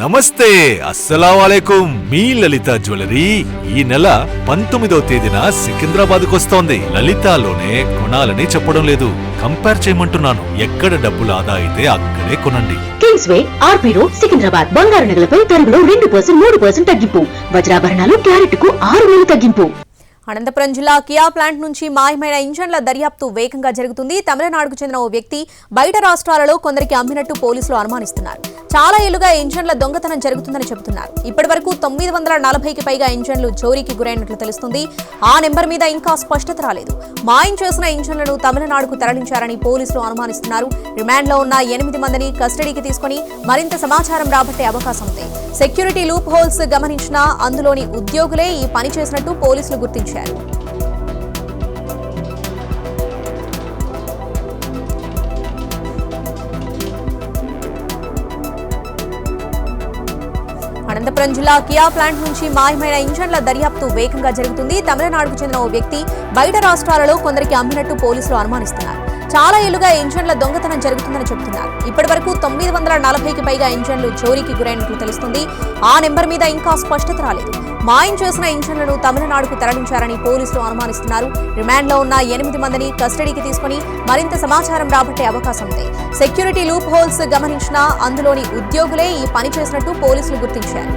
నమస్తే అస్సలం మీ లలిత జ్యువెలరీ ఈ నెల పంతొమ్మిదవ తేదీన సికింద్రాబాద్ వస్తోంది. లలితాలోనే కొనాలని చెప్పడం లేదు. కంపేర్ చేయమంటున్నాను. ఎక్కడ డబ్బులు ఆదా అయితే అక్కడే కొనండి. Kings way RP road Secunderabad. బంగారు నగలపై తరుగులో రెండు పర్సెంట్ మూడు పర్సెంట్ తగ్గింపు. వజ్రాభరణాలు క్యారెట్కు ఆరు వేలు తగ్గింపు. అనంతపురం జిల్లా కియా ప్లాంట్ నుంచి మాయమైన ఇంజన్ల దర్యాప్తు వేగంగా జరుగుతుంది. తమిళనాడుకు చెందిన ఓ వ్యక్తి బయట రాష్ట్రాలలో కొందరికి అమ్మినట్టు పోలీసులు అనుమానిస్తున్నారు. చాలా ఏళ్ళుగా ఇంజన్ల దొంగతనం జరుగుతుందని చెబుతున్నారు. ఇప్పటి వరకు తొమ్మిది వందల నలభైకి పైగా ఇంజన్లు చోరీకి గురైనట్లు తెలుస్తుంది. ఆ నెంబర్ మీద ఇంకా స్పష్టత రాలేదు. మాయం చేసిన ఇంజన్లను తమిళనాడుకు తరలించారని పోలీసులు అనుమానిస్తున్నారు. రిమాండ్లో ఉన్న ఎనిమిది మందిని కస్టడీకి తీసుకుని మరింత సమాచారం రాబట్టే అవకాశం ఉంది. సెక్యూరిటీ లూప్ హోల్స్ గమనించిన అందులోని ఉద్యోగులే ఈ పని చేసినట్టు పోలీసులు గుర్తించారు. అనంతపురం జిల్లా కియా ప్లాంట్ నుంచి మాయమైన ఇంజన్ల దర్యాప్తు వేగంగా జరుగుతుంది. తమిళనాడుకు చెందిన ఓ వ్యక్తి బయట రాష్ట్రాలలో కొందరికి అమ్మినట్టు పోలీసులు అనుమానిస్తున్నారు. చాలా ఏళ్ళుగా ఇంజన్ల దొంగతనం జరుగుతుందని చెబుతున్నారు. ఇప్పటి వరకు తొమ్మిది వందల నలభైకి పైగా ఇంజన్లు చోరీకి గురైనట్లు తెలుస్తుంది. ఆ నెంబర్ మీద ఇంకా స్పష్టత రాలేదు. మాయం చేసిన ఇంజన్లను తమిళనాడుకు తరలించారని పోలీసులు అనుమానిస్తున్నారు. రిమాండ్లో ఉన్న ఎనిమిది మందిని కస్టడీకి తీసుకుని మరింత సమాచారం రాబట్టే అవకాశం ఉంది. సెక్యూరిటీ లూప్ హోల్స్ గమనించిన అందులోని ఉద్యోగులే ఈ పని చేసినట్టు పోలీసులు గుర్తించారు.